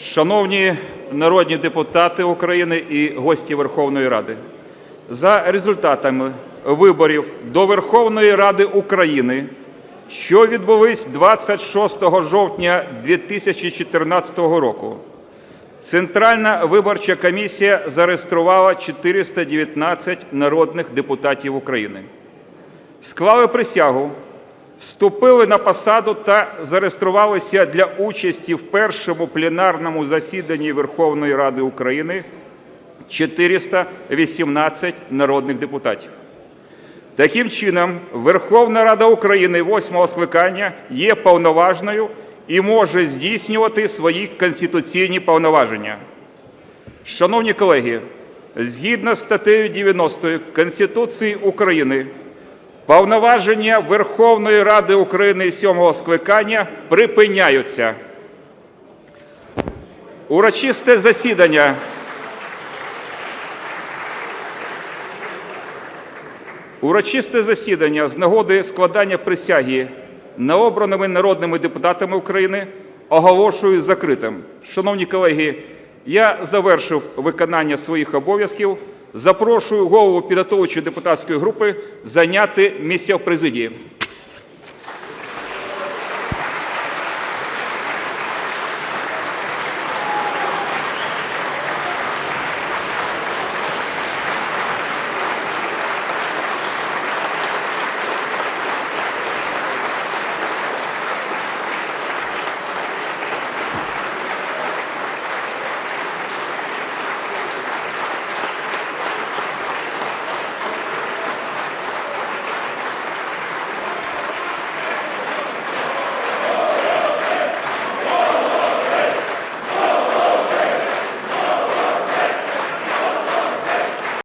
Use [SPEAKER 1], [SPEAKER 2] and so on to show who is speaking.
[SPEAKER 1] Шановні народні депутати України і гості Верховної Ради, за результатами виборів до Верховної Ради України, що відбулись 26 жовтня 2014 року, Центральна виборча комісія зареєструвала 419 народних депутатів України. Склали присягу, вступили на посаду та зареєструвалися для участі в першому пленарному засіданні Верховної Ради України 418 народних депутатів. Таким чином, Верховна Рада України восьмого скликання є повноважною і може здійснювати свої конституційні повноваження. Шановні колеги, згідно з статтею 90 Конституції України, повноваження Верховної Ради України сьомого скликання припиняються. Урочисте засідання Урочисте засідання з нагоди складання присяги необраними народними депутатами України оголошую закритим. Шановні колеги, я завершив виконання своїх обов'язків. Запрошую голову підготовчої депутатської групи зайняти місце в президії.